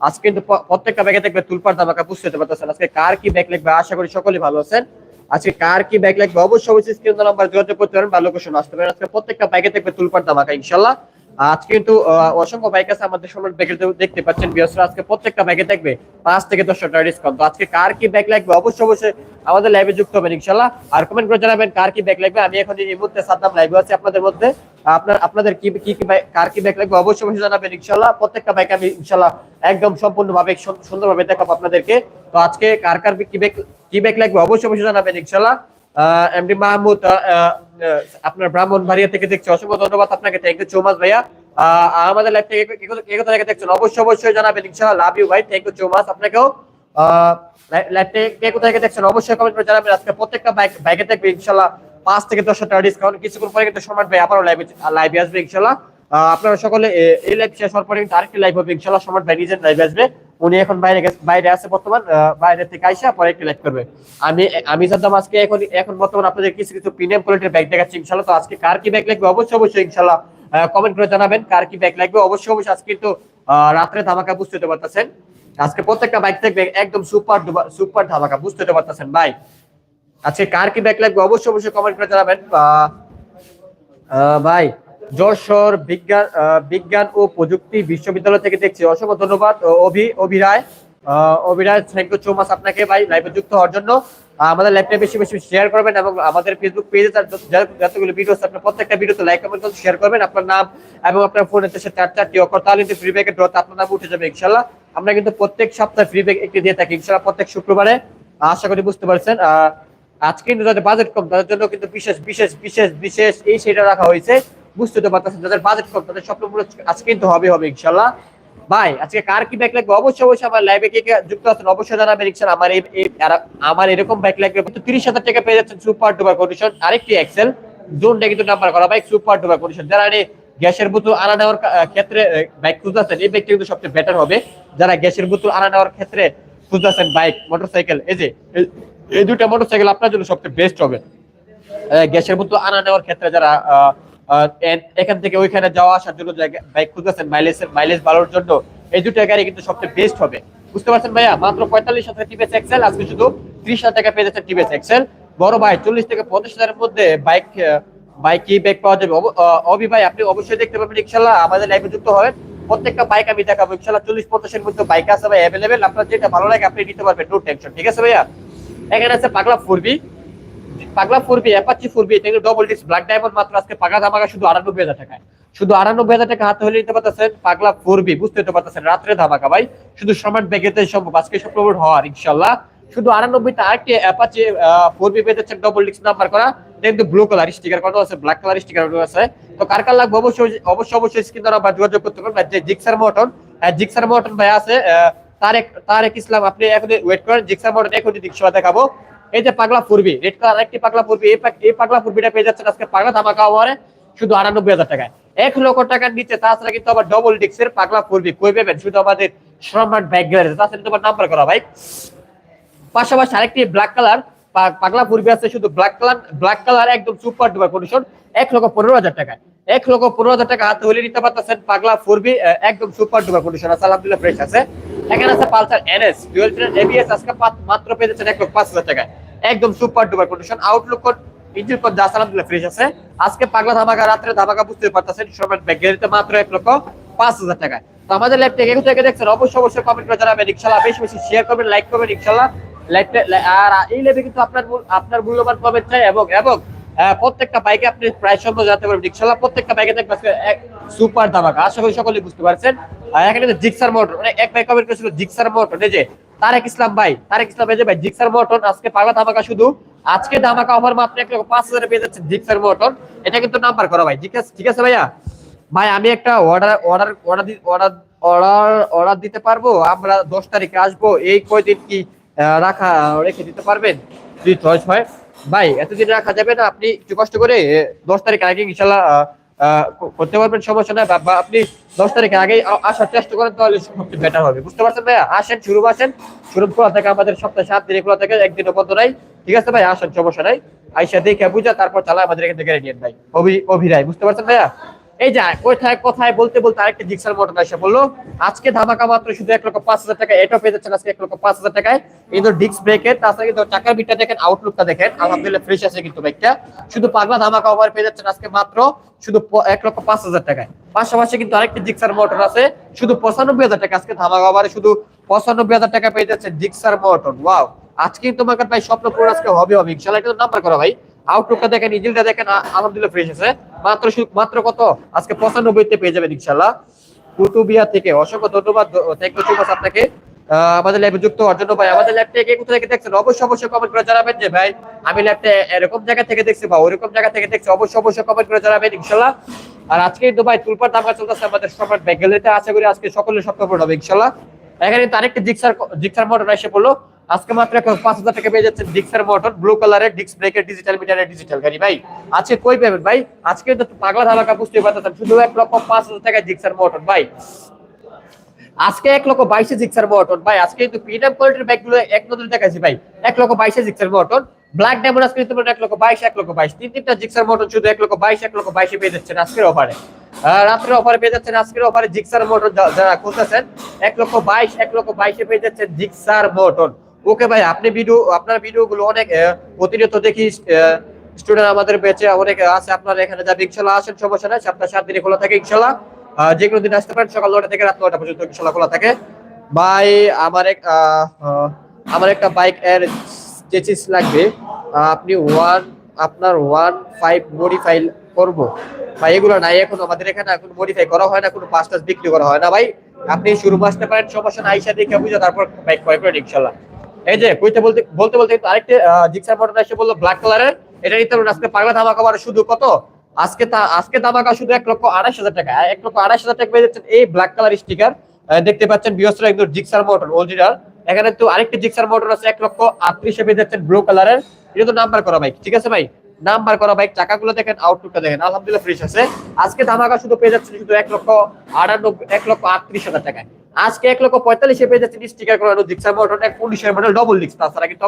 আজকে কিন্তু প্রত্যেকটা ব্যাগে দেখবে তুলপার ধামাকা বুঝতে পারতেছেন আজকে কার কি ব্যাগ লিখবে আশা করি সকলেই ভালো আছেন। আজকে কার কি ব্যাগ লাগবে? অবশ্যই অবশ্যই স্ক্রিন নাম্বার যোগাযোগ করতে পারেন বা লোকেশন আসতে পারেন। আজকে প্রত্যেকটা ব্যাগে দেখবে তুলপার ধামাকা, ইনশাল্লাহ। আজকে কিন্তু অসংখ্য বাইক আছে আমাদের ব্যাগের দেখতে পাচ্ছেন আজকে প্রত্যেকটা ব্যাগে দেখবে পাঁচ থেকে টাকা ডিসকাউন্ট তো আজকে কার কি ব্যাগ লাগবে? অবশ্যই অবশ্যই আমাদের লাইভে যুক্ত হবেন ইনশাল্লাহ আর কমেন্ট করে জানাবেন কার কি ব্যাগ লাগবে। আমি এখন এই মুহূর্তে সাদ্দাম লাইভে আছি আপনাদের মধ্যে। আপনার, আপনাদের কি কি কার কি ব্যাগ লাগবে অবশ্যই অবশ্যই জানাবেন ইনশাল্লাহ প্রত্যেকটা বাইক আমি ইনশাল্লাহ একদম সম্পূর্ণভাবে সুন- সুন্দরভাবে দেখাবো আপনাদেরকে। তো আজকে কার কার কি ব্যাগ কি ব্যাগ লাগবে অবশ্যই অবশ্যই জানাবেন ইনশাল্লাহ এমডি মাহমুদ আপনার থেকে দেখছি। অসংখ্য ধন্যবাদ আপনাকে। থ্যাংক ইউ সো ভাইয়া। আমাদের লাইভ থেকে কোথা- থেকে দেখছেন? অবশ্যই অবশ্যই জানাবেন। ইনশাআল্লাহ লাভ ইউ ভাই। থ্যাংক ইউ সো আপনাকেও। লাইভ থেকে দেখছেন? অবশ্যই কমেন্ট করে জানাবেন। আজকে প্রত্যেকটা বাইক বাইকে ইনশাআল্লাহ, পাঁচ থেকে দশ টাকা ডিসকাউন্ট কিছুক্ষণ পরে কিন্তু সম্রাট ভাই আবারও লাইভে আসবে, ইনশাআল্লাহ। আপনারা সকলে এই লাইভ শেষ হওয়ার পরে কিন্তু আরেকটি লাইভ হবে, ইনশাআল্লাহ সম্রাট ভাই নিজের লাইভে আসবে। উনি এখন বাইরে গেছে বাইরে আছে বর্তমান বাইরে থেকে আইসা পরে একটি লাইভ করবে। আমি আমি জানতাম আজকে এখন এখন বর্তমান আপনাদের কিছু কিছু প্রিমিয়াম কোয়ালিটির ব্যাগ দেখাচ্ছি, ইনশাআল্লাহ। তো আজকে কার কি ব্যাগ লাগবে? অবশ্যই অবশ্যই, ইনশাআল্লাহ কমেন্ট করে জানাবেন কার কি ব্যাগ লাগবে। অবশ্যই অবশ্যই, আজকে কিন্তু রাত্রে ধামাকা বুঝতে পারতেছেন। আজকে প্রত্যেকটা বাইক থাকবে একদম সুপার সুপার ধামাকা, বুঝতে পারতেছেন। ভাই, আজকে কার কি ব্যাগ লাগবে? অবশ্যই অবশ্যই কমেন্ট করে জানাবেন। ভাই যশোর বিজ্ঞান বিজ্ঞান ও প্রযুক্তি বিশ্ববিদ্যালয় থেকে দেখছি। অসংখ্য ধন্যবাদ Abhi, Abhi Roy. Abhi Roy thank you so much আপনাকে ভাই লাইভে যুক্ত হওয়ার জন্য। আমাদের লাইভটা বেশি বেশি শেয়ার করবেন এবং আমাদের ফেসবুক পেজে যতগুলো ভিডিও আছে, আপনার প্রত্যেকটা ভিডিওতে লাইক কমেন্ট শেয়ার করবেন। আপনার নাম এবং আপনার ফোনে সে চার চারটি অক্ষর, তাহলে কিন্তু ফ্রি ব্যাগের ড্রতে আপনার নাম উঠে যাবে ইনশাল্লাহ আমরা কিন্তু প্রত্যেক সপ্তাহে ফ্রি ব্যাগ একটি দিয়ে থাকি ইনশাল্লাহ প্রত্যেক শুক্রবারে। আশা করি বুঝতে পারছেন। আজকে কিন্তু যাদের বাজেট কম, তাদের জন্য কিন্তু বিশেষ বিশেষ বিশেষ বিশেষ এই সেটা রাখা হয়েছে। বুঝতে তো পারতেছেন যাদের বাজেট কম তাদের স্বপ্নগুলো আজকে কিন্তু হবে হবে ইনশাল্লাহ ভাই আজকে কার কি ব্যাগ লাগবে অবশ্যই অবশ্যই আমার লাইভে কে যুক্ত আছেন অবশ্যই জানাবেন ইনশাল্লাহ আমার এই আমার এরকম ব্যাগ লাগবে কিন্তু তিরিশ হাজার টাকা পেয়ে যাচ্ছেন সুপার ডুবার কন্ডিশন আরেকটি এক্সেল জোনটা কিন্তু নাম্বার করা। বাইক সুপার ডুবার কন্ডিশন যারা গ্যাসের বোতল আনা নেওয়ার ক্ষেত্রে বাইক খুঁজতেছেন এই ব্যাগটা কিন্তু সবচেয়ে বেটার হবে। যারা গ্যাসের বোতল আনা নেওয়ার ক্ষেত্রে খুঁজতেছেন বাইক মোটরসাইকেল এই যে এই- দুইটা মোটরসাইকেল আপনার জন্য সবচেয়ে বেস্ট হবে। গ্যাসের বোতল আনা নেওয়ার ক্ষেত্রে যারা আহ, এখান থেকে ওইখানে যাওয়া আসার জন্য বাইক খুঁজতেছেন মাইলেজ মাইলেজ বাড়ানোর জন্য। এই দুটো গাড়ি কিন্তু সবচেয়ে বেস্ট হবে। বুঝতে পারছেন ভাইয়া? মাত্র পঁয়তাল্লিশ হাজার টিভিএস এক্সেল, আজকে শুধু ত্রিশ হাজার টাকা পেয়ে যাচ্ছে এক্সেল। বড় ভাই, চল্লিশ থেকে পঞ্চাশ হাজারের মধ্যে বাইক বাইক কি ব্যাগ পাওয়া যাবে? অবি ভাই, আপনি অবশ্যই দেখতে পাবেন ইনশাল্লাহ আমাদের লাইভে যুক্ত হবেন। প্রত্যেকটা বাইক আমি দেখাবো। ইনশাল্লাহ চল্লিশ, পঞ্চাশের মধ্যে বাইক আছে ভাই অ্যাভেলেবেল আপনার যেটা ভালো লাগে, আপনি নিতে পারবেন নো টেনশন ঠিক আছে ভাইয়া? এখানে আছে পাগলা ফোরবি পাগলা ফোরবি, অ্যাপাচি ফোরবি, এটা ডবল ডিস্ক ব্ল্যাক ডায়মন্ড মাত্র, আজকে পাগলা ধামাকা শুধু আটানব্বই হাজার টাকায়। শুধু আটানব্বই হাজার টাকা হাতে হলে নিতে পারতেছেন পাগলা ফোরবি বুঝতে তো পারতেছেন, রাত্রে ধামাকা ভাই। শুধু সমান ব্যাগেতে সম্ভব, আজকে শুক্রবার হওয়ার ইনশাল্লাহ শুধু আটানব্বইটা আরেকটি অ্যাপাচি ফোরবি পেয়ে যাচ্ছেন ডবল ডিস্ক নাম্বার করা। এটা কিন্তু ব্লু কালার স্টিকার করা আছে ব্ল্যাক কালার স্টিকার করা আছে। তো কার কার লাগবে অবশ্যই অবশ্যই অবশ্যই স্ক্রিন দ্বারা যোগাযোগ করতে পারবেন। যে জিক্সার মটন জিক্সার মটন ভাই আছে তারেক তারেক ইসলাম, আপনি এখন ওয়েট করেন জিক্সার মটন এখন দৃশ্য দেখাবো। এই যে পাগলা ফুরবি রেড কালার একটি পাগলা ফুরবি, এই পাগলা ফুরবিটা পেয়ে যাচ্ছেন আজকে পাগলা ধামাকা ওভারে শুধু আটানব্বই হাজার টাকায়। এক লক্ষ টাকার নিচে, তাছাড়া কিন্তু আবার ডবল ডিক্সের পাগলা ফুরবি। কই পাবেন? শুধু আমাদের সম্রাট ব্যাগ গ্যারেজ তাছাড়া কিন্তু নাম্বার করা, ভাই। পাশাপাশি আরেকটি ব্ল্যাক কালার পাগলা পূর্বে আছে শুধু ব্ল্যাক কালার ব্ল্যাক কালার একদম সুপার ডুপার কন্ডিশন এক লক্ষ পনেরো হাজার টাকায়। এক লক্ষ পনেরো হাজার টাকা হাতে হলে নিতে পারতেছেন পাগলা ফুরবি একদম সুপার ডুপার কন্ডিশন আছে, আলহামদুলিল্লাহ ফ্রেশ আছে। এখানে আছে পালসার এনএস ডুয়েল ট্রেন এবিএস আজকে মাত্র পেয়ে যাচ্ছেন এক লক্ষ টাকায়। একদম super duper condition outlook engine আলহামদুলিল্লাহ ফ্রেশ আছে। আজকে পাগলা ধামাকা, রাত্রে ধামাকা বুঝতে পারতেছেন সবার মাত্র এক লক্ষ পাঁচ হাজার টাকায়। তো আমাদের ল্যাব থেকে থেকে দেখছেন, অবশ্যই অবশ্যই কমেন্ট করে জানাবেন ইনশাল্লাহ বেশি বেশি শেয়ার করবেন লাইক করবেন ইনশাল্লাহ লাইভটা আর এই লেভে কিন্তু আপনার আপনার মূল্যবান কমেন্ট চাই এবং এবং প্রত্যেকটা বাইকে আপনি প্রায় সম্ভব জানতে পারবেন ইনশাল্লাহ প্রত্যেকটা বাইকে দেখবেন এক সুপার ধামাকা। আশা করি সকলেই বুঝতে পারছেন। এখানে জিক্সার মোটর মানে এক ভাই কমেন্ট করেছিল জিক্সার মোটর এই যে তারেক ইসলাম ভাই তারেক ইসলাম যে ভাই জিক্সার মোটর আজকে পাগলা ধামাকা শুধু। আজকে ধামাকা অফার মাত্র এক লক্ষ পাঁচ হাজারে পেয়ে যাচ্ছে জিক্সার মোটর এটা কিন্তু নাম্বার করা ভাই, ঠিক আছে ভাইয়া? ভাই, আমি একটা order order order order order order দিতে পারব? আমরা দশ তারিখে আসব। এই কয়দিন কি রাখা রেখে দিতে পারবেন? যদি চয়েস হয় ভাই, এতদিন রাখা যাবে না, আপনি একটু কষ্ট করে দশ তারিখ আগে ইনশাল্লাহ করতে পারবেন, সমস্যা নাই। বা- বা, আপনি দশ তারিখ আগে আসার চেষ্টা করেন, তাহলে সবচেয়ে বেটার হবে। বুঝতে পারছেন ভাই আসেন, শুরু আসেন। শুরু খোলা থাকে আমাদের সপ্তাহে সাত দিনে খোলা থাকে একদিনও বন্ধ নাই। ঠিক আছে ভাই, আসেন, সমস্যা নাই। আইসা দেখে বুঝা, তারপর চালা আমাদের এখান থেকে নিয়ে ভাই। অভি অভিরায় বুঝতে পারছেন ভাইয়া? এই যে, কোথায় কোথায় বলতে বলতে আরেকটা জিক্সার মোটর এসে বলল, আজকে ধামাকা মাত্র শুধু এক লক্ষ পাঁচ হাজার টাকা, এটা পেয়ে যাচ্ছেন আজকে এক লক্ষ পাঁচ হাজার টাকায়। কিন্তু ডিস্ক ব্রেকের তাছাড়া কিন্তু চাকার বিটটা দেখেন আউটলুকটা দেখেন, আলহামদুলিল্লাহ ফ্রেশ আছে কিন্তু বাইকটা শুধু পাগলা ধামাকা ওভার পেয়ে যাচ্ছেন আজকে মাত্র শুধু এক লক্ষ পাঁচ হাজার টাকায়। পাশাপাশি কিন্তু আরেকটি জিক্সার মোটর আছে, শুধু পঁচানব্বই হাজার টাকা আজকে ধামাকা ওভারে শুধু পঁচানব্বই হাজার টাকা পেয়ে যাচ্ছেন জিক্সার মোটর ওয়াও আজকে তোমার ভাই স্বপ্ন পুরো আজকে হবে হবে ইনশাল্লাহ এটা নাম্বার করা ভাই। আউটলুকটা দেখেন ইঞ্জিনটা দেখেন আলহামদুলিল্লাহ ফ্রেশ আছে। মাত্র মাত্র কত? আজকে পঁচানব্বইতে পেয়ে যাবেন ইনশাল্লাহ কুতুবিয়া থেকে অসংখ্য ধন্যবাদ আপনাকে। আমাদের ল্যাবে যুক্ত হওয়ার জন্য ভাই, আমাদের ল্যাবটা কে কোথা থেকে দেখছেন? অবশ্যই অবশ্যই কমেন্ট করে জানাবেন যে ভাই, আমি ল্যাবটা এরকম জায়গা থেকে দেখছি বা ওরকম জায়গা থেকে দেখছি, অবশ্যই অবশ্যই কমেন্ট করে জানাবেন ইনশাল্লাহ আর আজকে কিন্তু ভাই তুলপার দাম চলতেছে আমাদের সম্রাট ব্যাগ গ্যালারিতে। আশা করি আজকে সকলের স্বপ্ন হবে ইনশাল্লাহ এখানে কিন্তু আরেকটা জিক্সার জিক্সার মোটর এসে পড়ল। আজকে মাত্র পাঁচ হাজার টাকা পেয়ে যাচ্ছেন ডিক্সার মোটর ব্লু কালারের ডিক্স ব্রেকের ডিজিটাল মিটারের ডিজিটাল গাড়ি। ভাই, আজকে কই পাবেন ভাই? আজকে পাগলা ধামাকা বুঝতে পারতেছেন, শুধু এক লক্ষ পাঁচ হাজার টাকা ডিক্সার মোটর ভাই। আজকে এক লক্ষ বাইশে জিক্সার মোটর ভাই, আজকে কিন্তু প্রিমিয়াম কোয়ালিটির ব্যাগগুলো এক নজরে দেখাচ্ছি ভাই। এক লক্ষ বাইশে জিক্সার মোটর ব্ল্যাক ডায়মন্ড আজকে নিতে পারেন এক লক্ষ বাইশ, এক লক্ষ বাইশ। তিন তিনটা জিক্সার মোটর শুধু এক লক্ষ বাইশ, এক লক্ষ বাইশে পেয়ে যাচ্ছেন আজকের অফারে রাত্রের অফারে পেয়ে যাচ্ছেন আজকের অফারে জিক্সার মোটর যারা খুঁজতেছেন, এক লক্ষ বাইশ, এক লক্ষ বাইশে পেয়ে যাচ্ছেন জিক্সার মোটর ওকে ভাই, আপনি ভিডিও আপনার ভিডিও গুলো অনেক প্রতিনিয়ত দেখি স্টুডেন্ট আমাদের বেঁচে অনেক আছে, আপনার এখানে যাবে, ইনশাল্লাহ আসেন, সমস্যা নাই আপনার সাত দিনে খোলা থাকে, ইনশাল্লাহ। যে কোনো দিন আসতে পারেন, সকাল নটা থেকে রাত নটা পর্যন্ত ইনশাল্লাহ খোলা থাকে। ভাই, আমার এক আমার একটা বাইক এর চেচিস লাগবে। আপনি ওয়ান আপনার ওয়ান ফাইভ মডিফাই করব। ভাই, এগুলো নাই এখন, আমাদের এখানে এখন মডিফাই করা হয় না, কোনো পাঁচ টাস বিক্রি করা হয় না, ভাই। আপনি শুরু আসতে পারেন, সমস্যা নাই, আইসা দেখে বুঝে তারপর বাইক ক্রয় করেন ইনশাল্লাহ। এই যে কইতে বলতে বলতে বলতে জিক্সার এসে ব্ল্যাক কালারের এটা নিতে আজকে পাগলা ধামাকা শুধু কত? আজকে তা, আজকে শুধু এক লক্ষ আড়াইশ হাজার টাকা। এক লক্ষ আড়াইশ হাজার টাকা পেয়ে যাচ্ছেন এই ব্ল্যাক কালার স্টিকার দেখতে পাচ্ছেন বিয়সরা একদম জিক্সার মোটর অরিজিনাল এখানে তো আরেকটি জিক্সার মোটর আছে, এক লক্ষ আটত্রিশে পেয়ে যাচ্ছেন ব্লু কালারের এটা তো নাম্বার করা বাইক ঠিক আছে ভাই? নাম্বার করা বাইক চাকাগুলো দেখেন আউটলুকটা দেখেন, আলহামদুলিল্লাহ ফ্রেশ আছে। আজকে ধামাকা শুধু পেয়ে যাচ্ছেন শুধু এক লক্ষ আটানব্বই, এক লক্ষ আটত্রিশ হাজার টাকায়। আজকে এক লক্ষ পঁয়তাল্লিশে পেয়ে স্টিকার করানো মডেল ডবল তাছাড়া কিন্তু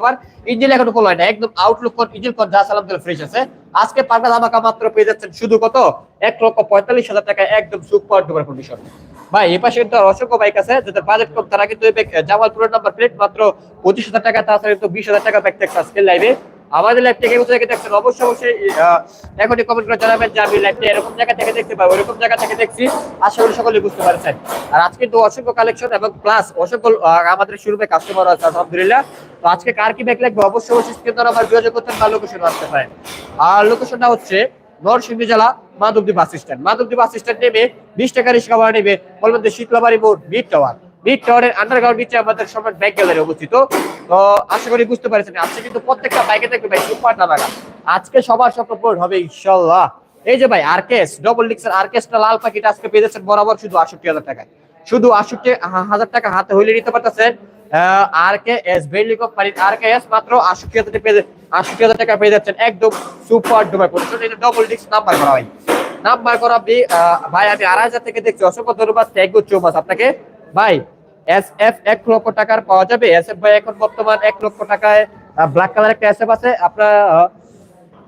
ইঞ্জিন এখনও খোলা না। একদম আউটলুক ইঞ্জিন কোন যা আলহামদুলিল্লাহ ফ্রেশ আছে। আজকে ধামাকা মাত্র পেয়ে যাচ্ছেন শুধু কত? এক লক্ষ পঁয়তাল্লিশ হাজার টাকা একদম সুপার কন্ডিশন ভাই, এই পাশে কিন্তু অসংখ্য বাইক আছে, যাদের বাজেট কম, তারা কিন্তু জামালপুরের নাম্বার প্লেট মাত্র পঁচিশ হাজার টাকা, তাছাড়া কিন্তু বিশ হাজার টাকা ব্যাক আজকে লাইভে আমাদের লাইভ থেকে থেকে দেখছেন, অবশ্যই অবশ্যই এখনই কমেন্ট করে জানাবেন যে আমি লাইভটা এরকম জায়গা থেকে দেখতে পাই ওইরকম জায়গা থেকে দেখছি, আশা করি সকলে বুঝতে পারছেন। আর আজকে তো অসংখ্য কালেকশন এবং প্লাস অসংখ্য আমাদের শুরুতে কাস্টমার আছে, আলহামদুলিল্লাহ। তো আজকে কার কি ব্যাগ লাগবে, অবশ্যই অবশ্যই স্ক্রিন দ্বারা আমার যোগাযোগ করতেন বা লোকেশন আসতে পারেন। আর লোকেশনটা হচ্ছে নরসিংদী জেলা Madhabdi bus stand Madhabdi bus stand নেমে বিশ টাকা রিক্সা ভাড়া নেবে, বলবেন শীতলাবাড়ি মোড় মিড টাওয়ার মিড আন্ডারগ্রাউন্ড নিচে আমাদের গ্যালারি অবস্থিত। তো আশা করি বুঝতে পারছেন, আজকে কিন্তু প্রত্যেকটা বাইকে ভাই সুপার নামাগা আজকে সবার হবে ইনশাল্লাহ এই যে ভাই আরকেস ডবল ডিক্সের লাল পাখিটা আজকে পেয়ে যাচ্ছেন বরাবর শুধু হাজার টাকায়। শুধু হাজার টাকা হাতে হইলে নিতে পারতেছেন আর আর কে এস মাত্র হাজার হাজার টাকা পেয়ে যাচ্ছেন একদম সুপার করা ভাই। আমি আড়াই হাজার থেকে দেখছি। অসংখ্য ধন্যবাদ। আপনাকে। ভাই এস এফ এক লক্ষ টাকার পাওয়া যাবে। এস এফ ভাই, এখন বর্তমান এক লক্ষ টাকায় ব্ল্যাক কালার একটা এস এফ আছে। আপনার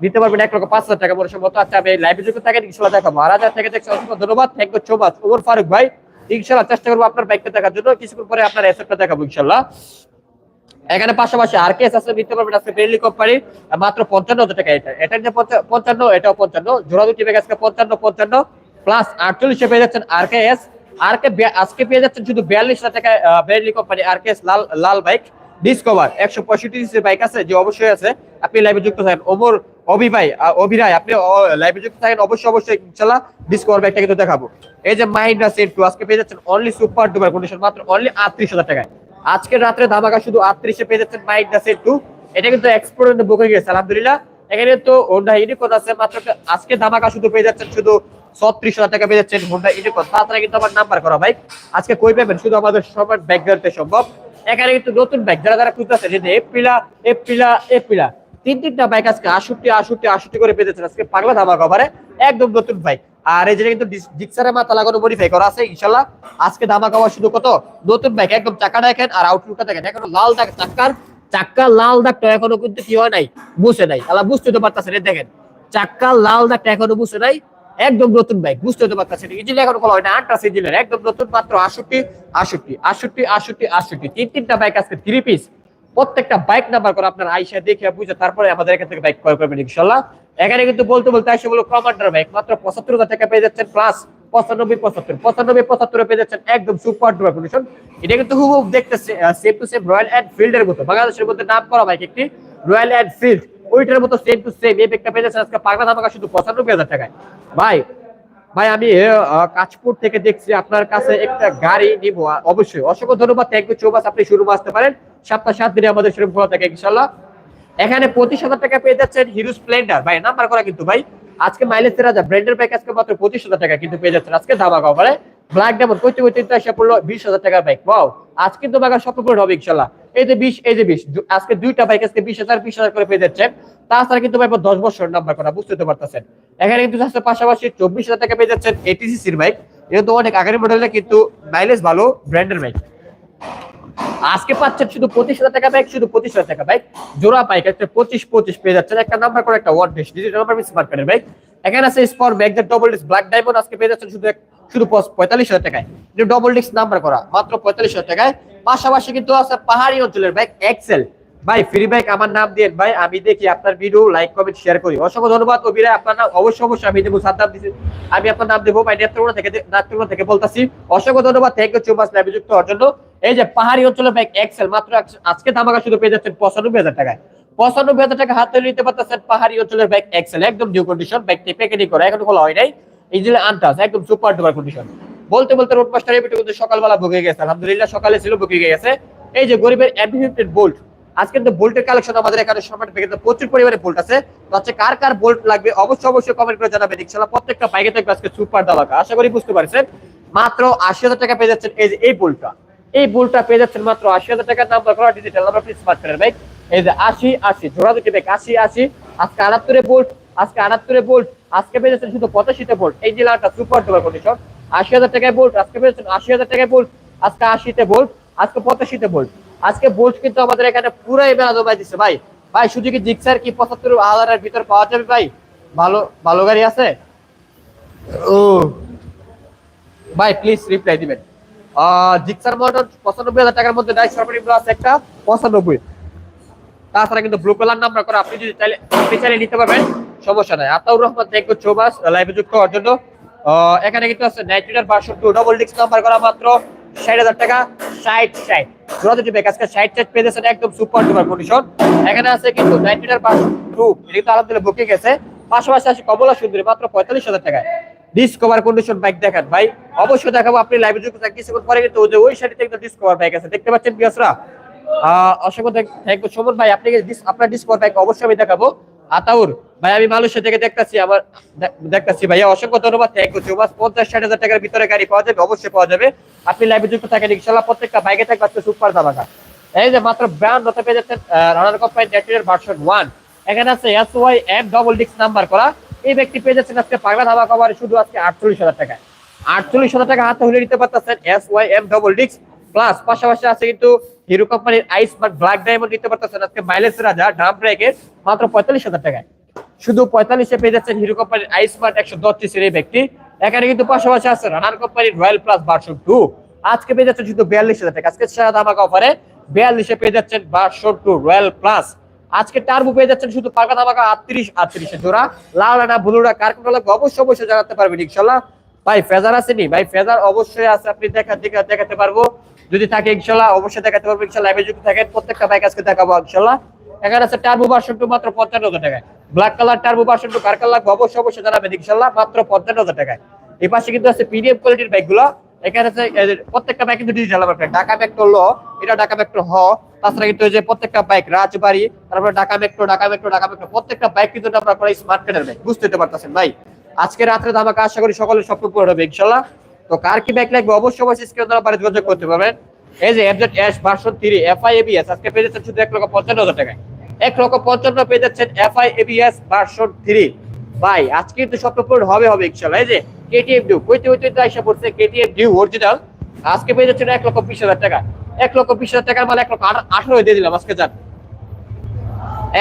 দিতে পারবেন এক লক্ষ পাঁচ হাজার টাকা মনে সম্ভবত আচ্ছা আমি লাইভে যুক্ত থাকেন ইনশাল্লাহ দেখাবো। আর হাজার থেকে দেখছি অসংখ্য ধন্যবাদ। Thank you so much Omar Faruk ভাই। ইনশাল্লাহ চেষ্টা করব আপনার বাইকটা দেখার জন্য। কিছুক্ষণ পরে আপনার এসএফটা দেখাবো ইনশাল্লাহ এখানে পাশাপাশি আর কেস আছে, নিতে পারবেন আজকে বেরলি কোম্পানির মাত্র পঞ্চান্ন হাজার টাকা এটা। এটা যে পঞ্চা- পঞ্চান্ন, এটাও পঞ্চান্ন। জোড়া দুটি ব্যাগ আজকে পঞ্চান্ন পঞ্চান্ন। প্লাস আটচল্লিশে পেয়ে যাচ্ছেন আর কে এস। আজকে পেয়ে যাচ্ছেন শুধু বিয়াল্লিশ বেরলি কোম্পানি লাল লাল বাইক ডিসকভার একশো পঁয়ষট্টি বাইক আছে যে অবশ্যই আছে। আপনি লাইভে যুক্ত থাকেন। ওমর অভি ভাই আহ, আপনি লাইভে যুক্ত থাকেন অবশ্যই অবশ্যই ইনশাল্লাহ ডিসকভার বাইকটা কিন্তু দেখাবো। এই যে মাহিন্দ্রা সেট টু আজকে পেয়ে যাচ্ছেন অনলি সুপার ডুপার কন্ডিশন মাত্র অনলি আটত্রিশ হাজার টাকায়। আজকে রাত্রে ধামাকা শুধু আটত্রিশে পেয়ে যাচ্ছেন মাহিন্দ্রা সেট টু এটা কিন্তু এক্সপোর্ট বুক গেছে আলহামদুলিল্লাহ। এখানে তো ইউনিকন আছে মাত্র আজকে ধামাকা শুধু পেয়ে যাচ্ছেন শুধু ছত্রিশ হাজার টাকা পেয়ে যাচ্ছেন হোন্ডা কিন্তু আমার নাম্বার করা ভাই। আজকে কই পাবেন? শুধু আমাদের সবার ব্যাকগ্রাউন্ডে সম্ভব। এখানে কিন্তু নতুন বাইক যারা যারা খুঁজতেছে যে এপ্রিলা এপ্রিলা এপ্রিলা তিন তিনটা বাইক আজকে আষট্টি আষট্টি আষট্টি করে আজকে পাগলা কভারে একদম নতুন বাইক আর এই কিন্তু মাথা লাগানো মডিফাই করা আছে, ইনশাল্লাহ। আজকে ধামা কভার শুধু কত? নতুন বাইক একদম চাকা দেখেন আর আউটলুকটা দেখেন। এখন লাল দাগ চাক্কার। চাক্কার লাল দাগটা এখনও কিন্তু কি হয় নাই? বুঝে নাই। আল্লাহ বুঝতে তো পারতেছেন দেখেন। চাক্কার লাল দাগটা এখনও বুঝে নাই। একদম নতুন বাইক বুঝতে হতে পারতেছেন ইঞ্জিন এখন খোলা হয় না, আটটা ইঞ্জিনের একদম নতুন, মাত্র আষট্টি আষট্টি আষট্টি আষট্টি আষট্টি তিন, তিনটা বাইক আজকে থ্রি পিস প্রত্যেকটা বাইক নাম্বার করে আপনার আইসা দেখে বুঝে তারপরে আমাদের এখান থেকে বাইক ক্রয় করবেন ইনশাল্লাহ। এখানে কিন্তু বলতে বলতে আসে বলো কমান্ডার বাইক মাত্র পঁচাত্তর হাজার টাকা পেয়ে যাচ্ছেন প্লাস পঁচানব্বই, পঁচাত্তর। পঁচানব্বই, পঁচাত্তর পেয়ে যাচ্ছেন একদম সুপার ডুপার কন্ডিশন এটা কিন্তু হুবহু দেখতেছে সেম টু সেম রয়্যাল এনফিল্ডের মতো। বাংলাদেশের মধ্যে নাম করা বাইক একটি রয়্যাল এনফিল্ড ওইটার মতো সেম টু সেম এই ব্যাগটা পেয়ে যাচ্ছেন আজকে পাগলা ধামাকা শুধু পঁচানব্বই হাজার টাকায়। ভাই ভাই আমি আহ, কাঁচপুর থেকে দেখছি আপনার কাছে একটা গাড়ি নিব অবশ্যই। অসংখ্য ধন্যবাদ থ্যাংক ইউ চৌবাস আপনি শুরু আসতে পারেন। সাতটা সাত দিনে আমাদের শুরু খোলা থাকে ইনশাল্লাহ এখানে পঁচিশ হাজার টাকা পেয়ে যাচ্ছেন হিরো স্প্লেন্ডার ভাই নাম্বার করা কিন্তু ভাই। আজকে মাইলেজ তেরো হাজার ব্র্যান্ডের বাইক আজকে মাত্র পঁচিশ হাজার টাকা কিন্তু পেয়ে যাচ্ছেন। আজকে ধামাকা অফারে ব্ল্যাক ডায়মন্ড কইতে কইতে তো এসে পড়ল বিশ হাজার টাকার বাইক ওয়াও আজকে বাগার স্বপ্ন পূরণ হবে ইনশাল্লাহ। এই যে বিশ, এই যে বিশ আজকে দুইটা বাইক আজকে বিশ হাজার বিশ হাজার করে পেয়ে যাচ্ছেন তাছাড়া কিন্তু ভাই, দশ বছর নাম্বার করা, বুঝতে তো পারতেছেন। এখানে কিন্তু যাচ্ছে পাশাপাশি চব্বিশ হাজার টাকা পেয়ে যাচ্ছেন এটিসিসির বাইক এটা তো অনেক আগের মডেলের কিন্তু মাইলেজ ভালো ব্র্যান্ডের বাইক আজকে পাচ্ছেন শুধু পঁচিশ হাজার টাকা বাইক শুধু পঁচিশ হাজার টাকা বাইক জোড়া বাইক একটা পঁচিশ পঁচিশ পেয়ে যাচ্ছেন। একটা নাম্বার করে একটা ওয়ার্ড বেশ ডিজিটাল নাম্বার স্মার্ট এখানে আছে স্পর ব্যাগ ডবল ডিস্ক ব্ল্যাক ডায়মন্ড আজকে পেয়ে যাচ্ছেন শুধু শুধু পঁয়তাল্লিশ হাজার টাকায়। ডবল ডিস্ক নাম্বার করা, মাত্র পঁয়তাল্লিশ হাজার টাকায়। পাশাপাশি কিন্তু আছে পাহাড়ি অঞ্চলের বাইক এক্সেল ভাই ফ্রি বাইক আমার নাম দিয়ে ভাই, আমি দেখি আপনার ভিডিও লাইক কমেন্ট শেয়ার করি। অসংখ্য ধন্যবাদ অবিরা আপনার নাম অবশ্যই অবশ্যই আমি দেবো সাত দিচ্ছি আমি আপনার নাম দেবো, ভাই, নেত্রকোনা থেকে নেত্রকোনা থেকে বলতাছি। অসংখ্য ধন্যবাদ থ্যাংক ইউ চৌমাস লাইভে যুক্ত হওয়ার জন্য। এই যে পাহাড়ি অঞ্চলের বাইক এক্সেল মাত্র আজকে ধামাকা শুধু পেয়ে যাচ্ছেন পঁচানব্বই হাজার টাকায়। পঁচানব্বই হাজার টাকা হাতে নিতে পারতেছেন পাহাড়ি অঞ্চলের বাইক এক্সেল একদম নিউ কন্ডিশন বাইকটি প্যাকেটিং করা, এখন খোলা হয় নাই। যে আনটাস, একদম সুপার ডুপার কন্ডিশন বলতে বলতে রোড মাস্টার কিন্তু সকালবেলা বুকে গেছে, আলহামদুলিল্লাহ, সকালে ছিল বুকে গেছে। এই যে গরিবের এমপি ফিফটিন বোল্ট আজকে কিন্তু বোল্টের কালেকশন আমাদের এখানে সম্রাট কিন্তু প্রচুর পরিমাণে বোল্ট আছে। তো হচ্ছে কার কার বোল্ট লাগবে অবশ্যই অবশ্যই কমেন্ট করে জানাবেন। ইনশাআল্লাহ প্রত্যেকটা বাইকে থাকবে আজকে সুপার দাবাকা আশা করি বুঝতে পারছেন। মাত্র আশি হাজার টাকা পেয়ে যাচ্ছেন এই যে এই বোল্টটা। এই বোল্টটা পেয়ে যাচ্ছেন মাত্র আশি হাজার টাকার নাম্বার করা ডিজিটাল নাম্বার প্লিজ স্মার্ট করেন বাইক এই যে আশি আশি জোড়া দুটি বাইক আশি আশি। আজকে আটাত্তরে বোল্ট, আজকে আটাত্তরে বোল্ট, আজকে পেয়ে যাচ্ছেন শুধু পঁচাশিতে বোল্ট। এই জেলাটা সুপার ডুপার কন্ডিশন আশি হাজার টাকায় বোল্ট, আজকে পেয়ে যাচ্ছেন আশি হাজার টাকায় বোল্ট, আজকে আশিতে বোল্ট, আজকে পঁচাশিতে বোল্ট। আজকে বোল্ট কিন্তু আমাদের এখানে পুরাই বেলা জমাই দিচ্ছে ভাই। ভাই শুধু কি জিক্সার কি পঁচাত্তর হাজারের ভিতর পাওয়া যাবে ভাই? ভালো ভালো গাড়ি আছে? ও। ভাই প্লিজ রিপ্লাই দিবেন। আহ জিক্সার মডেল পঁচানব্বই হাজার টাকার মধ্যে ডাইস সর্বনিম্ন আছে একটা পঁচানব্বই। তাছাড়া কিন্তু ব্লু কালার নাম্বার করে আপনি যদি চাইলে আপনি চাইলে নিতে পারবেন সমস্যা নাই। আতাউর রহমান থ্যাংক ইউ চৌবাস লাইভে যুক্ত হওয়ার জন্য। এখানে কিন্তু আছে নাইট্রিটার টু ডবল ডিস্ক নাম্বার করা মাত্র। ষাট হাজার টাকা আজকে একদম সুপার ডুপার এখানে আছে কিন্তু টু এটা বুকিং পাশাপাশি আছে কমলা সুন্দরী, মাত্র পঁয়তাল্লিশ হাজার টাকায়। ডিসকভার কন্ডিশন বাইক দেখান ভাই। অবশ্যই দেখাবো, আপনি লাইভে যুক্ত কিছুক্ষণ পরে কিন্তু ওই সাইডে কিন্তু ডিসকভার বাইক আছে। দেখতে পাচ্ছেন বিয়াসরা অসংখ্য থ্যাংক ইউ সুমন ভাই। আপনি আপনার ডিসকভার বাইক অবশ্যই আমি দেখাবো। আতাউর, ভাই আমি মালয়েশিয়া থেকে দেখতাছি দেখ- দেখতাছি ভাইয়া, অসংখ্য ধন্যবাদ থ্যাংক ইউ চৌবাস পঞ্চাশ, ষাট হাজার টাকার ভিতরে গাড়ি পাওয়া যাবে, অবশ্যই পাওয়া যাবে। আপনি লাইভে যুক্ত থাকেন, ইনশাল্লাহ প্রত্যেকটা বাইকে থাকবে আজকে সুপার ধামাকা এই যে মাত্র ব্র্যান্ড হতে পেয়ে যাচ্ছেন রানার কোম্পানি ন্যাটেরিয়াল ভার্সন ওয়ান এখানে আছে এস ওয়াই এম ডবল ডিক্স নাম্বার করা। এই ব্যক্তি পেয়ে যাচ্ছেন আজকে পাগলা ধামা কভার শুধু আজকে আটচল্লিশ হাজার টাকা আটচল্লিশ হাজার টাকা হাতে হলে নিতে পারতেছেন এস ওয়াই এম ডবল ডিক্স প্লাস পাশাপাশি আছে কিন্তু হিরো কোম্পানির আইস মার্ক ব্ল্যাক ডায়মন্ড নিতে পারতেছেন আজকে মাইলেজ রাজা ড্রাম ব্রেকের মাত্র পঁয়তাল্লিশ হাজার টাকায়। শুধু পঁয়তাল্লিশে পেয়ে যাচ্ছেন হিরো কোম্পানির আইস মার্ক একশো দশ সিসির ব্যক্তি। এখানে কিন্তু পাশাপাশি আছে রানার কোম্পানির রয়্যাল প্লাস ভার্সন টু আজকে পেয়ে যাচ্ছেন শুধু বিয়াল্লিশ হাজার টাকা। আজকে সারা ধামাকা অফারে বিয়াল্লিশে পেয়ে যাচ্ছেন ভার্সন টু রয়্যাল প্লাস আজকে টার্বো পেয়ে যাচ্ছেন শুধু পাকা ধামাকা আটত্রিশ, আটত্রিশে জোড়া। লাল না ব্লুরা কার কোন লাগবে অবশ্যই অবশ্যই জানাতে পারবেন ইনশাল্লাহ। ভাই, ফেজার আসেনি ভাই, ফেজার অবশ্যই আছে। আপনি দেখা দেখা, দেখাতে পারব। যদি থাকে, ইনশাল্লাহ অবশ্যই দেখাতে পারব। ইনশাল্লাহ লাইভে যুক্ত থাকেন প্রত্যেকটা বাইক আজকে দেখাবো, ইনশাল্লাহ। এখানে আছে টার্বো ভার্সন টু মাত্র পঞ্চান্ন হাজার টাকায়। Black colour Turbo version two কার লাগবে অবশ্যই অবশ্যই জানাবেন, ইনশাল্লাহ, মাত্র পঞ্চান্ন হাজার টাকায়। এই পাশে কিন্তু আছে পিডিএম কোয়ালিটির বাইকগুলো এখানে আছে প্রত্যেকটা বাইক কিন্তু ডিজিটাল প্লেট ঢাকা মেট্রো ল, এটা ঢাকা মেট্রো হ। তাছাড়া কিন্তু যে প্রত্যেকটা বাইক রাজবাড়ি, তারপরে Dhaka metro Dhaka metro Dhaka metro প্রত্যেকটা বাইক কিন্তু করে স্মার্ট কার্ডের বাইক বুঝতে পারতেছেন, ভাই? আজকে রাত্রে ধামাকা, আশা করি সকলের স্বপ্ন পূরণ হবে, ইনশাল্লাহ। তো কার কি বাইক লাগবে? অবশ্যই অবশ্যই স্ক্রিন দ্বারা বাড়ি যোগাযোগ করতে পারবেন। এই যে FZ S version three FI ABS আজকে পেয়ে যাচ্ছেন শুধু এক লক্ষ পঞ্চান্ন হাজার টাকায়। এক লক্ষ পঞ্চান্ন পেয়ে যাচ্ছেন এফআই এবিএস ভার্সন থ্রি ভাই, আজকে কিন্তু স্বপ্ন পূরণ হবে হবে ইনশাল্লাহ। এই যে কেটিএম ডিউ কইতে কইতে তো আইসা পড়ছে কেটিএম ডিউ অরিজিনাল আজকে পেয়ে যাচ্ছেন এক লক্ষ বিশ হাজার টাকা। এক লক্ষ বিশ হাজার টাকার মাল এক লক্ষ আঠা- আঠারো দিয়ে দিলাম আজকে যান।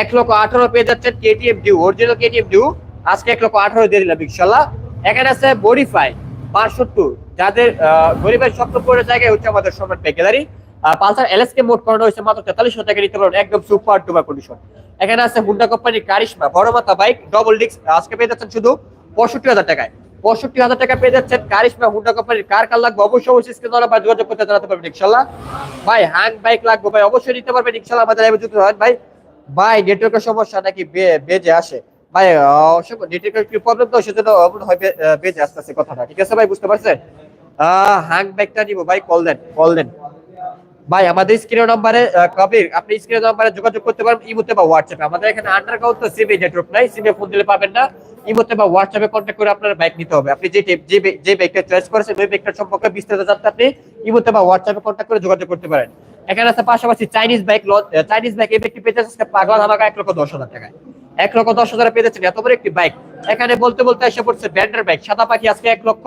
এক লক্ষ আঠারো পেয়ে যাচ্ছেন KTM Duke original KTM Duke আজকে এক লক্ষ আঠারো দিয়ে দিলাম ইনশাল্লাহ। এখানে আছে মডিফাই বাষট্টি, যাদের গরিবের স্বপ্ন পড়ে জায়গায় হচ্ছে আমাদের সম্রাট বেকেলারি পালসার এলএসকে মোট করানো হয়েছে মাত্র তেতাল্লিশশো টাকা নিতে পারবেন, একদম সুপার ডুপার কন্ডিশন এখানে আছে হুন্ডা কোম্পানির কারিশমা, বড় মাথা বাইক ডবল ডিস্ক আজকে পেয়ে যাচ্ছেন শুধু পঁয়ষট্টি হাজার টাকায়। পঁয়ষট্টি হাজার টাকা পেয়ে যাচ্ছেন কারিশমা হুন্ডা কোম্পানির কার কার লাগবে অবশ্যই অবশ্যই স্ক্রিন দ্বারা যোগাযোগ করতে জানাতে পারবেন ইনশাল্লাহ। ভাই হ্যাং বাইক লাগবে ভাই, অবশ্যই নিতে পারবেন ইনশাল্লাহ আমাদের ভাই ভাই নেটওয়ার্কের সমস্যা নাকি বেজে আসে। ভাই নেটওয়ার্কের কি প্রবলেম তো, সেজন্য হয় বেজে আসতেছে কথাটা। ঠিক আছে ভাই, বুঝতে পারছেন? হ্যাং বাইকটা নিব। ভাই কল দেন কল দেন। ভাই, আমাদের স্ক্রিন নাম্বারে কবির, আপনি স্ক্রিন নাম্বারে যোগাযোগ করতে পারেন ইমোতে বা হোয়াটসঅ্যাপে আমাদের এখানে আন্ডারগ্রাউন্ড তো সিমে নেটওয়ার্ক নাই সিমে ফোন দিলে পাবেন না। ইমোতে বা হোয়াটসঅ্যাপে কন্ট্যাক্ট করে আপনার বাইক নিতে হবে। আপনি যে যে বে- যে বাইকটা চয়েস করেছেন, ওই বাইকটার সম্পর্কে বিস্তারিত জানতে আপনি ইমোতে বা হোয়াটসঅ্যাপে কন্ট্যাক্ট করে যোগাযোগ করতে পারেন। এখানে আছে পাশাপাশি চাইনিজ বাইক চাইনিজ বাইক এই ব্যক্তি পেতে পাগলা ধামাকা এক লক্ষ দশ হাজার টাকায়। এক লক্ষ দশ হাজারে পেয়ে যাচ্ছেন। এত বড় একটি বাইক এখানে বলতে বলতে এসে পড়ছে ব্র্যান্ডের বাইক সাদা পাখি আজকে এক লক্ষ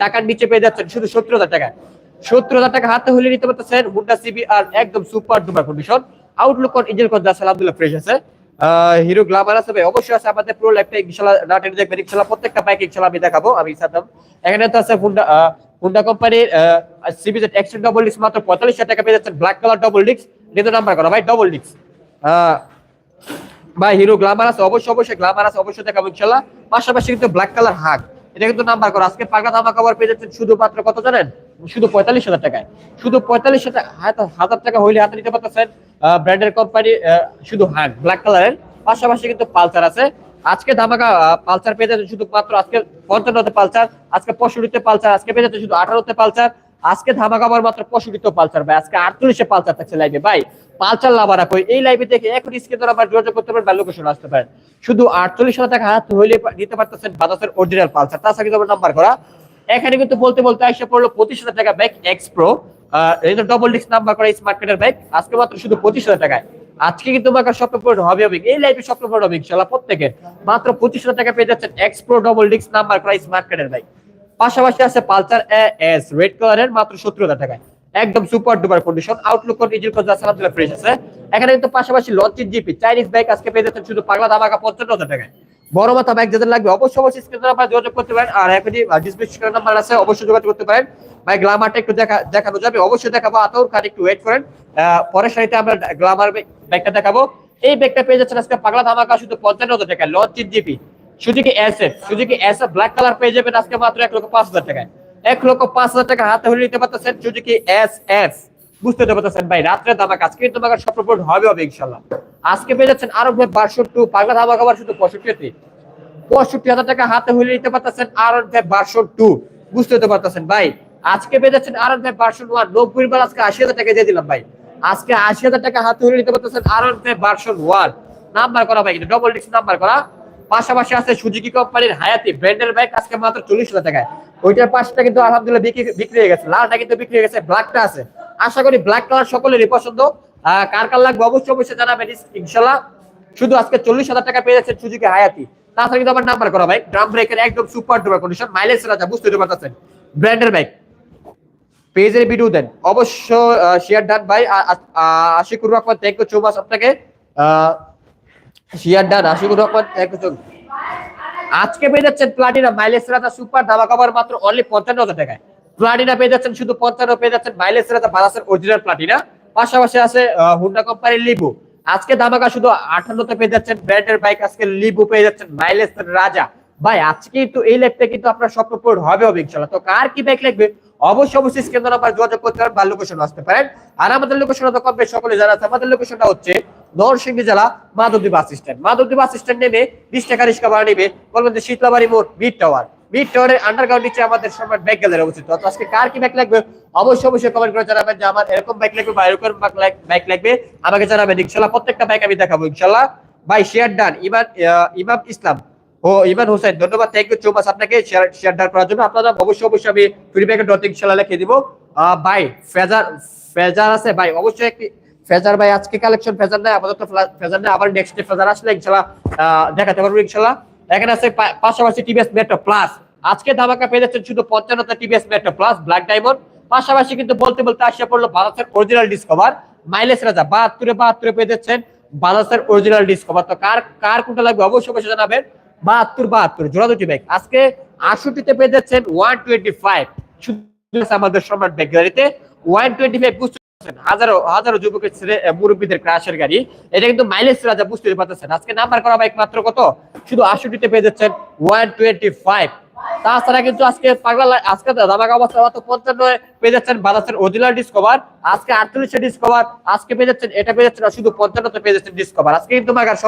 টাকার নিচে পেয়ে যাচ্ছেন, শুধু সত্তর হাজার টাকা সত্তর হাজার টাকা হাতে হলে নিতে পারতেছেন হুন্ডা সিবি আর একদম super duper condition outlook on engine কত আছে আলহামদুলিল্লাহ ফ্রেশ আছে। হিরো গ্লামার আছে ভাই, অবশ্যই আছে আমাদের পুরো লাইফটা ইনশাআল্লাহ টেনে দেখবেন। ইনশাআল্লাহ প্রত্যেকটা বাইক ইনশাআল্লাহ আমি দেখাবো। আমি সাদাম এখানে তো আছে হুন্ডা হুন্ডা কোম্পানির CB Z extra double disc মাত্র পঁয়তাল্লিশ টাকা পেয়ে যাচ্ছেন। ব্ল্যাক কালার ডবল ডিস্ক নিতে নাম্বার করা ভাই ডবল ডিস্ক ভাই হিরো গ্লামার আছে, অবশ্যই অবশ্যই গ্লামার আছে, অবশ্যই দেখাবো ইনশাআল্লাহ পাশাপাশি কিন্তু ব্ল্যাক কালার হাক এটা কিন্তু নাম্বার করা। আজকে পাকা ধামা কভার পেয়ে যাচ্ছেন শুধুমাত্র কত জানেন? শুধু পঁয়তাল্লিশ হাজার টাকায়। শুধু পঁয়তাল্লিশ হাজার হাজার টাকা হইলে হাতে নিতে পারতেছেন ব্র্যান্ডের কোম্পানি শুধু হাক ব্ল্যাক কালারের পাশাপাশি কিন্তু পালসার আছে। আজকে ধামাকা পালসার পেয়ে যাচ্ছে শুধু মাত্র আজকে পঞ্চান্নতে পালসার, আজকে পঁয়ষট্টিতে পালসার, আজকে পেয়ে যাচ্ছে শুধু আঠারোতে পালসার। আজকে ধামাকা আমার মাত্র পঁয়ষট্টিতে পালসার, ভাই। আজকে আটচল্লিশে পালসার থাকছে লাইভে ভাই পালসার লাভারা কই, এই লাইভে দেখে এখন স্ক্রিন আবার যোগাযোগ করতে পারেন বা লোকেশন আসতে পারেন। শুধু আটচল্লিশ হাজার টাকা হাত হইলে নিতে পারতেছেন বাজাজের অরিজিনাল পালসার তাছাড়া কিন্তু নাম্বার করা। এখানে কিন্তু বলতে বলতে এসে পড়ল পঁচিশ হাজার টাকা black X pro double disc number করা স্মার্ট কার্ডের আজকে মাত্র শুধু পঁচিশ হাজার টাকায়। আজকে কিন্তু স্বপ্ন পূরণ হবে হবে। এই লাইফে স্বপ্ন পূরণ হবে ইনশাল্লাহ মাত্র পঁচিশ হাজার টাকা পেয়ে যাচ্ছেন X pro double disc number করা স্মার্ট কার্ডের বাইক পাশাপাশি আছে পালসার এস রেড কালারের মাত্র সত্তর হাজার টাকায়। একদম সুপার ডুপার কন্ডিশন আউটলুক ইজিল কোন আছে আলহামদুলিল্লাহ ফ্রেশ আছে। এখানে কিন্তু পাশাপাশি লঞ্চিন জিপি চাইনিজ বাইক আজকে পেয়ে যাচ্ছেন শুধু পাগলা ধামাকা পঞ্চান্ন হাজার টাকায়। বড় মাথা বাইক যাদের লাগবে অবশ্যই অবশ্যই স্ক্রিনে আপনারা যোগাযোগ করতে পারেন। আর এখনই ডিসপ্লে স্ক্রিন নাম্বার আছে, অবশ্যই যোগাযোগ করতে পারেন। ভাই গ্লামারটা একটু দেখা দেখানো যাবে, অবশ্যই দেখাবো। আতর খান, একটু ওয়েট করেন। পরের সারিতে আমরা গ্লামার বাইকটা দেখাবো। এই ব্যাগটা পেয়ে যাচ্ছেন আজকে পাগলা ধামাকা শুধু পঞ্চান্ন হাজার টাকা লঞ্চিন GP. Suzuki SF Suzuki SF black colour পেয়ে যাবেন আজকে মাত্র এক লক্ষ পাঁচ হাজার টাকায়। এক লক্ষ পাঁচ হাজার টাকা হাতে হলে নিতে পারতেছেন সুজুকি এস এফ বুঝতে পারতেছেন ভাই, রাত্রে দামাক আজকে কিন্তু তোমাকে স্বপ্ন পূরণ হবে হবে ইনশাল্লাহ। আজকে পেয়ে যাচ্ছেন আরও ভাই বাষট্টি, পাগলা ধামাক আবার শুধু পঁয়ষট্টি পঁয়ষট্টি হাজার টাকা হাতে হলে নিতে পারতেছেন আর ভাই বারশো টু বুঝতে তো পারতেছেন ভাই, আজকে পেয়ে যাচ্ছেন আর ভাই বারশো ওয়ান নব্বই বার আজকে আশি হাজার টাকা দিয়ে দিলাম ভাই। আজকে আশি হাজার টাকা হাতে হলে নিতে পারতেছেন আর ভাই বারশো ওয়ান নাম্বার করা ভাই, কিন্তু ডবল ডিস্ক নাম্বার করা। পাশাপাশি আছে সুজুকি কোম্পানির হায়াতি ব্র্যান্ডের বাইক, আজকে মাত্র চল্লিশ হাজার টাকায়। ওইটার পাশটা কিন্তু আলহামদুলিল্লাহ বিক্রি বিক্রি হয়ে গেছে। লালটা কিন্তু বিক্রি হয়ে গেছে ব্ল্যাকটা আছে। আশা করি ব্ল্যাক কালার সকলেরই পছন্দ। কার কার লাগবে অবশ্যই অবশ্যই জানাবেন ইনশাল্লাহ। শুধু আজকে চল্লিশ হাজার টাকা পেয়ে যাচ্ছে সুজুকি হায়াতি। তাছাড়া কিন্তু আমার নাম্বার করা ভাই ড্রাম ব্রেকের একদম সুপার ডুপার কন্ডিশন মাইলেজ রাজা বুঝতে পারতেছেন। ব্র্যান্ডের বাইক পেজের ভিডিও দেন। অবশ্য শেয়ার ডান ভাই। Ashikur Rahman thank you so much আপনাকে। Share done Ashikur Rahman thank you আজকে পেয়ে যাচ্ছেন প্লাটিনা মাইলেজ রাজা সুপার ধাবা কভার মাত্র অনলি পঞ্চান্ন হাজার টাকায়। প্লাটিনা পেয়ে যাচ্ছেন, শুধু পঞ্চান্ন, পেয়ে যাচ্ছেন মাইলেজ রাজা বাজাসের অরিজিনাল প্লাটিনা। পাশাপাশি আছে হুন্ডা কোম্পানির লিবু আজকে ধামাকা শুধু আঠান্নতে পেয়ে যাচ্ছেন ব্র্যান্ডের বাইক আজকে লিবু পেয়ে যাচ্ছেন মাইলেজ রাজা। ভাই, আজকে কিন্তু এই লাইফটা কিন্তু আপনার স্বপ্ন পূরণ হবে হবে ইনশাল্লাহ তো কার কি বাইক লাগবে? অবশ্যই অবশ্যই স্ক্রিন নাম্বার যোগাযোগ করতে পারেন বা লোকেশন আসতে পারেন। আর আমাদের লোকেশন তো কম বেশি সকলে জানা আছে। আমাদের লোকেশনটা হচ্ছে নরসিংদী জেলা Madhabdi bus stand. Madhabdi bus stand নেমে বিশ টাকা রিক্সা ভাড়া নেবে বলবেন যে শীতলাবাড়ি মোড়, মিড টাওয়ার। মিড টাওয়ারের আন্ডারগ্রাউন্ড নিচে আমাদের সম্রাট ব্যাগ গ্যালারি অবস্থিত। তো আজকে কার কি ব্যাগ লাগবে? অবশ্যই অবশ্যই কমেন্ট করে জানাবেন যে আমার এরকম বাইক লাগবে বা এরকম বাইক লাগবে, আমাকে জানাবেন। ইনশাল্লাহ প্রত্যেকটা বাইক আমি দেখাবো, ইনশাল্লাহ। ভাই, শেয়ার ডান ইমান ইমাম ইসলাম। ও, ইমান হোসেন, ধন্যবাদ। থ্যাংক ইউ সো মাচ আপনাকে শেয়ার শেয়ার ডান করার জন্য। আপনারা অবশ্যই অবশ্যই আমি ফিডব্যাকের ডট ইনশাল্লাহ লিখে দিব। ভাই, ফেজার ফেজার আছে? ভাই, অবশ্যই একটি ফেজার ভাই, আজকে কালেকশন ফেজার নেই, আপাতত ফেজার নেই, আবার নেক্সট ডে ফেজার আসলে ইনশাল্লাহ দেখাতে পারব ইনশাল্লাহ। এখানে আছে পাশাপাশি টিভিএস মেট্রো প্লাস আজকে ধামাকা পেয়ে যাচ্ছেন শুধু পঞ্চান্নটা TVS Metro plus black diamond পাশাপাশি কিন্তু বলতে বলতে আসিয়া পড়ল ভারতের অরিজিনাল ডিসকভার মাইলেজ রাজা বাহাত্তরে বাহাত্তরে পেয়ে যাচ্ছেন বাজাজের অরিজিনাল ডিসকভার তো কার কার কোনটা লাগবে অবশ্যই অবশ্যই জানাবেন। বাহাত্তর বাহাত্তর, জোড়া দুটি ব্যাগ আজকে আটষট্টিতে পেয়ে যাচ্ছেন ওয়ান টোয়েন্টি ফাইভ শুধু আমাদের সম্রাট ব্যাগ গ্যালারিতে ওয়ান টোয়েন্টি ফাইভ হাজারো হাজারো যুবকের ছেলে মুরব্বীদের ক্রাশের গাড়ি। এটা কিন্তু মাইলেজ রাজা বুঝতে পারতেছেন। আজকে নাম্বার করা বাইক মাত্র কত? শুধু পেয়ে যাচ্ছেন ওয়ান টোয়েন্টি ফাইভ তাছাড়া কিন্তু আজকে পাগলা আজকে অবস্থা মাত্র পঞ্চান্ন পেয়ে যাচ্ছেন ডিসকভার আজকে আটচল্লিশে ডিসকভার আজকে পেয়ে যাচ্ছেন এটা পেয়ে যাচ্ছেন শুধু পঞ্চান্নতে পেয়ে যাচ্ছেন ডিসকভার আজকে কিন্তু মাগার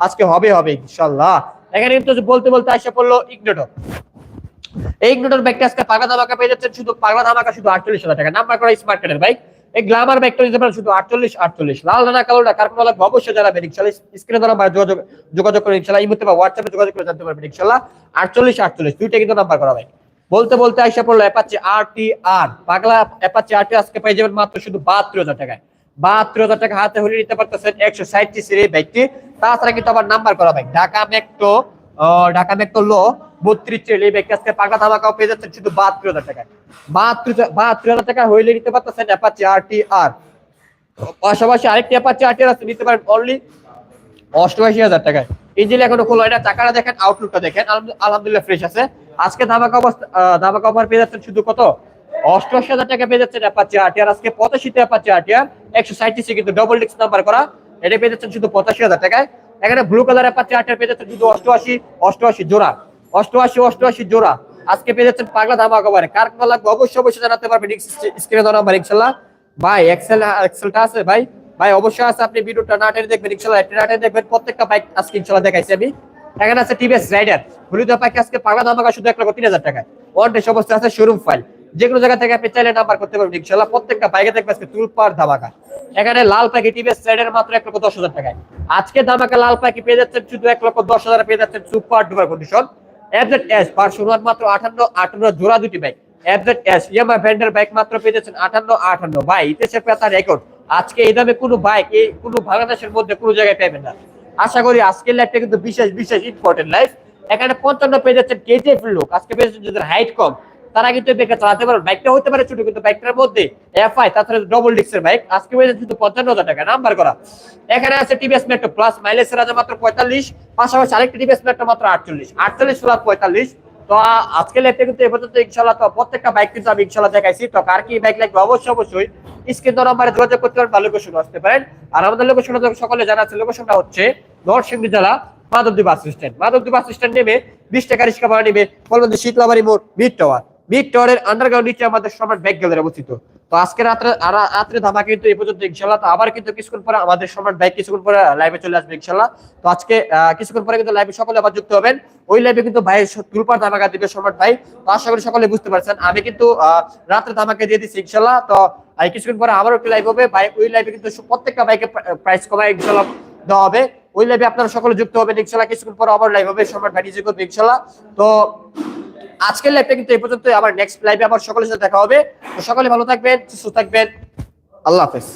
আজকে হবে হবে ইনশাল্লাহ এখানে কিন্তু বলতে বলতে আসে পড়ল ইগনোটর এই ইগনোটর ব্যাগটা আজকে পাগলা ধামাকা পেয়ে যাচ্ছেন। শুধু পাগলা ধামাকা, শুধু আটচল্লিশ হাজার টাকা। নাম্বার করা স্মার্ট কার্ডের বাইক এই গ্লামার ব্যাগটা নিতে পারেন শুধু আটচল্লিশ আটচল্লিশ। লাল না কালোটা কার কোনো লাগবে অবশ্যই জানাবেন ইনশাল্লাহ স্ক্রিনে দ্বারা যোগাযোগ যোগাযোগ করে ইনশাল্লাহ, এই মুহূর্তে বা হোয়াটসঅ্যাপে যোগাযোগ করে জানতে পারবেন ইনশাল্লাহ। আটচল্লিশ আটচল্লিশ, দুইটা কিন্তু নাম্বার করা ভাই বলতে বলতে আইসা পড়ল অ্যাপাচি আর টি আর পাগলা অ্যাপাচি আর টি আজকে পেয়ে যাবেন মাত্র শুধু বাহাত্তর হাজার টাকায়। বাহাত্তর হাজার টাকা হাতে হলে নিতে পারতেছেন একশো ষাট সিসির এই বাইকটি তাছাড়া কিন্তু আবার নাম্বার করা bike Dhaka metro Dhaka metro লো বত্রিশ ধামাকাও পেয়ে আর টি আর আর টি আর অষ্টআশি হাজার ইঞ্জিন এখনও ফ্রেশ আছে। আজকে ধামাকা অবস্থা পেয়ে যাচ্ছেন শুধু কত? অষ্টআশি হাজার টাকা পেয়ে যাচ্ছেন অ্যাপাচি আরটিআর আজকে পঁচাশিতে অ্যাপাচি আরটিআর একশো সাঁত্রিশে কিন্তু ডবল ডিস্ক নাম্বার করা। এটা পেয়ে যাচ্ছেন শুধু পঁচাশি হাজার টাকায়। এখানে ব্লু কালার অ্যাপাচি আরটিআর পেয়ে যাচ্ছেন শুধু অষ্টআশি অষ্টআশি জোড়া। অষ্টআশি অষ্টআশি জোড়া। আজকে পেয়ে যাচ্ছেন পাগলা ধামাকা অফারে কার কোন লাগবে অবশ্যই অবশ্যই জানাতে পারবেন স্ক্রিনে দেওয়া নাম্বার ইনশাল্লাহ। ভাই এক্সেল এক্সেলটা আছে ভাই? ভাই, অবশ্যই আছে। আপনি ভিডিওটা না টেনে দেখবেন, ইনশাল্লাহ, একটা না টেনে দেখবেন। প্রত্যেকটা বাইক আজকে ইনশাল্লাহ দেখাইছি আমি। এখানে আছে টিভিএস রাইডার হলুদ পাখি আজকে পাগলা ধামাকা শুধু এক লক্ষ তিন হাজার টাকা ওয়ান ডে সমস্ত আছে শোরুম ফাইল যে কোনো জায়গা থেকে আপনি চাইলে নাম্বার করতে পারবেন, ইনশাল্লাহ। প্রত্যেকটা বাইকে দেখবেন আজকে তুলপার ধামাকা এখানে লাল পাখি টিভিএস রাইডার মাত্র এক লক্ষ দশ হাজার টাকায়। আজকে ধামাকা লাল পাখি পেয়ে যাচ্ছেন, শুধু এক লক্ষ দশ হাজার পেয়ে যাচ্ছেন সুপার ডুপার কন্ডিশন মাত্র আটান্ন ভাই রেকর্ড আজকে এই কোনো বাইক মধ্যে জায়গায় না। আশা করি আজকের কিন্তু বিশেষ বিশেষ লাইফ এখানে পঞ্চান্ন পেয়ে যাচ্ছেন কেজিএফ লোক আজকে হাইট কম তারা কিন্তু বেকার চালাতে পারবে বাইকটা হতে পারে ছোট, কিন্তু বাইকটার মধ্যে এফআই তাছাড়া ডবল ডিক্সের বাইক আজকে পেয়ে যাচ্ছে পঞ্চান্ন হাজার টাকা। নাম্বার করা। এখানে আছে টিভিএস মেট্রো প্লাস মাইলেজ রাজা মাত্র পঁয়তাল্লিশ। পাশাপাশি আরেকটি টিভিএস মেট্রো মাত্র আটচল্লিশ। আটচল্লিশ প্লাস পঁয়তাল্লিশ। তো আজকে লেটে কিন্তু এ পর্যন্ত ইনশাল্লাহ তো প্রত্যেকটা বাইক কিন্তু আমি ইনশাল্লাহ দেখাইছি। তো কার কি বাইক লাগবে? অবশ্যই অবশ্যই স্ক্রিন নাম্বারে যোগাযোগ করতে পারেন বা লোকেশন আসতে পারেন। আর আমাদের লোকেশন সকলে জানা আছে লোকেশনটা হচ্ছে নরসিংদী জেলা Madhabdi bus stand Madhabdi bus stand নেমে বিশ টাকা রিক্সা ভাড়া নেবে। বলবেন শীতলাবাড়ি মোড় মিড টাওয়ার আন্ডারগ্রাউন্ড নিচে আমাদের সম্রাট গ্যালারি অবস্থিত। তো আজকে রাত্রে রাত্রে ধামা কিন্তু এই পর্যন্ত ইনশাল্লাহ তো আবার কিন্তু কিছুক্ষণ পরে আমাদের সম্রাট কিছুক্ষণ পরে লাইভে চলে আসবে ইনশাল্লাহ তো আজকে কিছুক্ষণ পরে কিন্তু লাইভে সকলে আবার যুক্ত হবেন। ওই লাইভে কিন্তু ভাই তুলপার ধামাকা দিবে সম্রাট ভাই। তো আশা করি সকলে বুঝতে পারছেন। আমি কিন্তু রাত্রে ধামাকে দিয়ে দিচ্ছি ইনশাল্লাহ তো কিছুক্ষণ পরে আবারও একটি লাইভ হবে। ওই লাইভে কিন্তু প্রত্যেকটা বাইকে প্রাইস কমায় ইনশাল্লাহ দেওয়া হবে। ওই লাইভে আপনারা সকলে যুক্ত হবেন ইনশাল্লাহ কিছুক্ষণ পরে আবার লাইভ হবে সম্রাট ভাই নিজে করবে ইনশাল্লাহ তো আজকের লাইভটা কিন্তু এই পর্যন্ত আবার নেক্সট লাইভে আবার সকলের সাথে দেখা হবে। তো সকলে ভালো থাকবেন, সুস্থ থাকবেন। আল্লাহ হাফেজ।